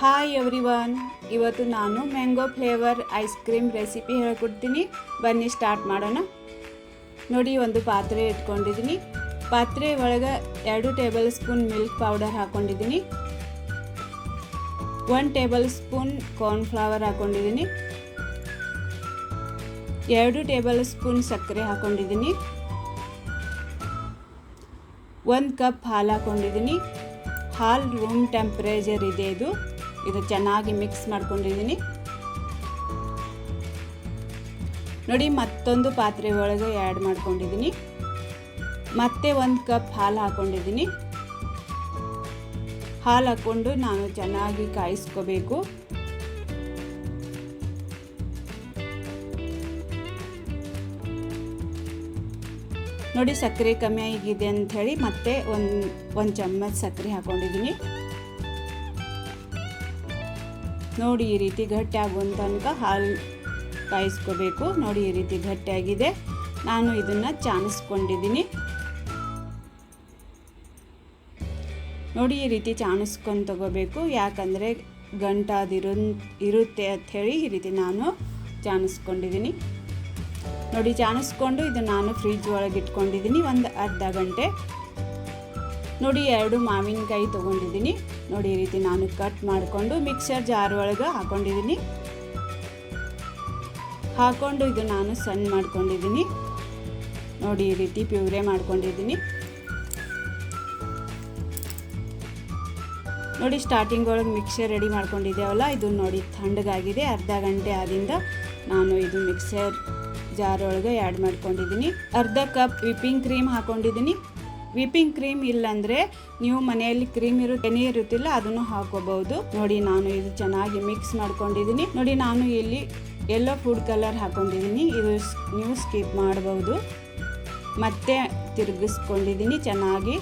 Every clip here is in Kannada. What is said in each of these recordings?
ಹಾಯ್ ಎವ್ರಿ ಒನ್ ಇವತ್ತು ನಾನು mango flavour ice cream recipe ಹೇಳ್ಕೊಡ್ತೀನಿ. ಬನ್ನಿ ಸ್ಟಾರ್ಟ್ ಮಾಡೋಣ. ನೋಡಿ, ಒಂದು ಪಾತ್ರೆ ಇಟ್ಕೊಂಡಿದ್ದೀನಿ. ಪಾತ್ರೆ ಒಳಗೆ ಎರಡು ಟೇಬಲ್ ಸ್ಪೂನ್ ಮಿಲ್ಕ್ ಪೌಡರ್ ಹಾಕ್ಕೊಂಡಿದ್ದೀನಿ ಒನ್ ಟೇಬಲ್ ಸ್ಪೂನ್ ಕಾರ್ನ್ಫ್ಲವರ್ ಹಾಕ್ಕೊಂಡಿದ್ದೀನಿ ಎರಡು ಟೇಬಲ್ ಸ್ಪೂನ್ ಸಕ್ಕರೆ ಹಾಕ್ಕೊಂಡಿದ್ದೀನಿ ಒಂದು ಕಪ್ ಹಾಲು ಹಾಕ್ಕೊಂಡಿದ್ದೀನಿ ಹಾಲು ರೂಮ್ ಟೆಂಪ್ರೇಚರ್ ಇದೆ ಇದು. ಇದು ಚೆನ್ನಾಗಿ ಮಿಕ್ಸ್ ಮಾಡ್ಕೊಂಡಿದ್ದೀನಿ. ನೋಡಿ, ಮತ್ತೊಂದು ಪಾತ್ರೆ ಒಳಗೆ ಆ್ಯಡ್ ಮಾಡ್ಕೊಂಡಿದ್ದೀನಿ. ಮತ್ತೆ ಒಂದು ಕಪ್ ಹಾಲು ಹಾಕ್ಕೊಂಡಿದ್ದೀನಿ ಹಾಲು ಹಾಕ್ಕೊಂಡು ನಾನು ಚೆನ್ನಾಗಿ ಕಾಯಿಸ್ಕೋಬೇಕು. ನೋಡಿ, ಸಕ್ಕರೆ ಕಮ್ಮಿ ಆಗಿದೆ ಅಂಥೇಳಿ ಮತ್ತೆ ಒಂದು ಒಂದು ಚಮಚ ಸಕ್ಕರೆ ಹಾಕ್ಕೊಂಡಿದ್ದೀನಿ ನೋಡಿ ಈ ರೀತಿ ಗಟ್ಟಿ ಆಗುವಂತ ತನಕ ಹಾಲು ಕಾಯಿಸ್ಕೋಬೇಕು. ನೋಡಿ ಈ ರೀತಿ ಗಟ್ಟಿಯಾಗಿದೆ. ನಾನು ಇದನ್ನು ಚಾಣಿಸ್ಕೊಂಡಿದ್ದೀನಿ. ನೋಡಿ ಈ ರೀತಿ ಚಾಣಿಸ್ಕೊಂಡು ತಗೋಬೇಕು. ಯಾಕಂದರೆ ಗಂಟಾದಿರು ಇರುತ್ತೆ ಅಂಥೇಳಿ ಈ ರೀತಿ ನಾನು ಚಾಣಿಸ್ಕೊಂಡಿದ್ದೀನಿ. ನೋಡಿ ಚಾಣಿಸ್ಕೊಂಡು ಇದು ನಾನು ಫ್ರಿಜ್ ಒಳಗೆ ಇಟ್ಕೊಂಡಿದ್ದೀನಿ. ಒಂದು ಅರ್ಧ ಗಂಟೆ ನೋಡಿ ಎರಡು ಮಾವಿನಕಾಯಿ ತೊಗೊಂಡಿದ್ದೀನಿ. ನೋಡಿ ಈ ರೀತಿ ನಾನು ಕಟ್ ಮಾಡಿಕೊಂಡು ಮಿಕ್ಸರ್ ಜಾರ್ ಒಳಗೆ ಹಾಕೊಂಡಿದ್ದೀನಿ. ಹಾಕೊಂಡು ಇದು ನಾನು ಸಣ್ಣ ಮಾಡ್ಕೊಂಡಿದ್ದೀನಿ. ನೋಡಿ ಈ ರೀತಿ ಪ್ಯೂರೆ ಮಾಡ್ಕೊಂಡಿದ್ದೀನಿ. ನೋಡಿ ಸ್ಟಾರ್ಟಿಂಗ್ ಒಳಗೆ ಮಿಕ್ಸರ್ ರೆಡಿ ಮಾಡ್ಕೊಂಡಿದ್ದೇವಲ್ಲ, ಇದು ನೋಡಿ ತಂಡಗಾಗಿದೆ ಅರ್ಧ ಗಂಟೆ ಆದಿಂದ ನಾನು ಇದು ಮಿಕ್ಸರ್ ಜಾರ್ ಒಳಗೆ ಆ್ಯಡ್ ಮಾಡ್ಕೊಂಡಿದ್ದೀನಿ. ಅರ್ಧ ಕಪ್ ವಿಪ್ಪಿಂಗ್ ಕ್ರೀಮ್ ಹಾಕೊಂಡಿದ್ದೀನಿ. ವಿಪ್ಪಿಂಗ್ ಕ್ರೀಮ್ ಇಲ್ಲಾಂದರೆ ನೀವು ಮನೆಯಲ್ಲಿ ಕ್ರೀಮ್ ಇರು ಇರುತ್ತಿಲ್ಲ ಅದನ್ನು ಹಾಕೋಬಹುದು ನೋಡಿ, ನಾನು ಇದು ಚೆನ್ನಾಗಿ ಮಿಕ್ಸ್ ಮಾಡ್ಕೊಂಡಿದ್ದೀನಿ. ನೋಡಿ, ನಾನು ಇಲ್ಲಿ ಎಲ್ಲೋ ಫುಡ್ ಕಲರ್ ಹಾಕೊಂಡಿದ್ದೀನಿ ಇದು ನೀವು ಸ್ಕಿಪ್ ಮಾಡಬಹುದು. ಮತ್ತೆ ತಿರುಗಿಸ್ಕೊಂಡಿದ್ದೀನಿ ಚೆನ್ನಾಗಿ.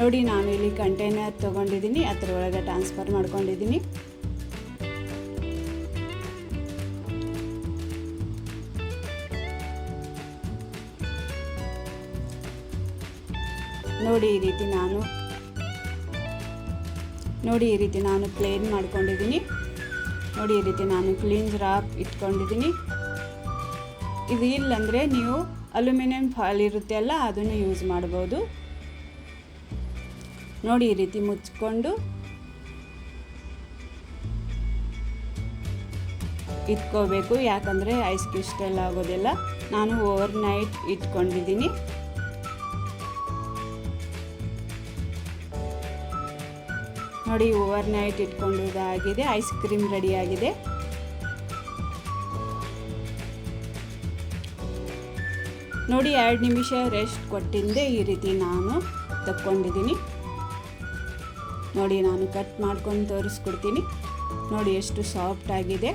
ನೋಡಿ, ನಾನು ಇಲ್ಲಿ ಕಂಟೈನರ್ ತೊಗೊಂಡಿದ್ದೀನಿ. ಅದರೊಳಗೆ ಟ್ರಾನ್ಸ್ಫರ್ ಮಾಡ್ಕೊಂಡಿದ್ದೀನಿ. ನೋಡಿ ಈ ರೀತಿ ನಾನು ನೋಡಿ ಈ ರೀತಿ ನಾನು ಪ್ಲೇನ್ ಮಾಡ್ಕೊಂಡಿದ್ದೀನಿ. ನೋಡಿ ಈ ರೀತಿ ನಾನು ಕ್ಲೀನ್ ರಾಪ್ ಇಟ್ಕೊಂಡಿದ್ದೀನಿ. ಇದು ಇಲ್ಲಂದರೆ ನೀವು ಅಲ್ಯೂಮಿನಿಯಂ ಫಾಯಿಲ್ ಇರುತ್ತೆ ಅಲ್ಲ, ಅದನ್ನು ಯೂಸ್ ಮಾಡ್ಬೋದು. ನೋಡಿ ಈ ರೀತಿ ಮುಚ್ಕೊಂಡು ಇಟ್ಕೋಬೇಕು. ಯಾಕಂದರೆ ಐಸ್ ಕ್ರಿಸ್ಟಲ್ ಆಗೋದಿಲ್ಲ. ನಾನು ಓವರ್ ನೈಟ್ ಇಟ್ಕೊಂಡಿದ್ದೀನಿ. ನೋಡಿ ಓವರ್ ನೈಟ್ ಇಟ್ಕೊಂಡಾಗಿದೆ ಐಸ್ ಕ್ರೀಮ್ ರೆಡಿಯಾಗಿದೆ ನೋಡಿ, ಎರಡು ನಿಮಿಷ ರೆಸ್ಟ್ ಕೊಟ್ಟಿಂದೆ. ಈ ರೀತಿ ನಾನು ತಕ್ಕೊಂಡಿದ್ದೀನಿ. ನೋಡಿ, ನಾನು ಕಟ್ ಮಾಡ್ಕೊಂಡು ತೋರಿಸ್ಕೊಡ್ತೀನಿ. ನೋಡಿ, ಎಷ್ಟು ಸಾಫ್ಟ್ ಆಗಿದೆ.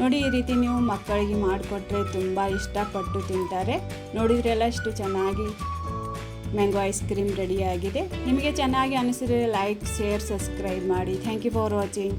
ನೋಡಿ, ಈ ರೀತಿ ನೀವು ಮಕ್ಕಳಿಗೆ ಮಾಡಿಕೊಟ್ರೆ ತುಂಬ ಇಷ್ಟಪಟ್ಟು ತಿಂತಾರೆ. ನೋಡಿದ್ರೆಲ್ಲ ಎಷ್ಟು ಚೆನ್ನಾಗಿ ಮ್ಯಾಂಗೋ ಐಸ್ ಕ್ರೀಮ್ ರೆಡಿಯಾಗಿದೆ. ನಿಮಗೆ ಚೆನ್ನಾಗಿ ಅನಿಸಿದರೆ ಲೈಕ್ ಶೇರ್ ಸಬ್ಸ್ಕ್ರೈಬ್ ಮಾಡಿ. Thank you for watching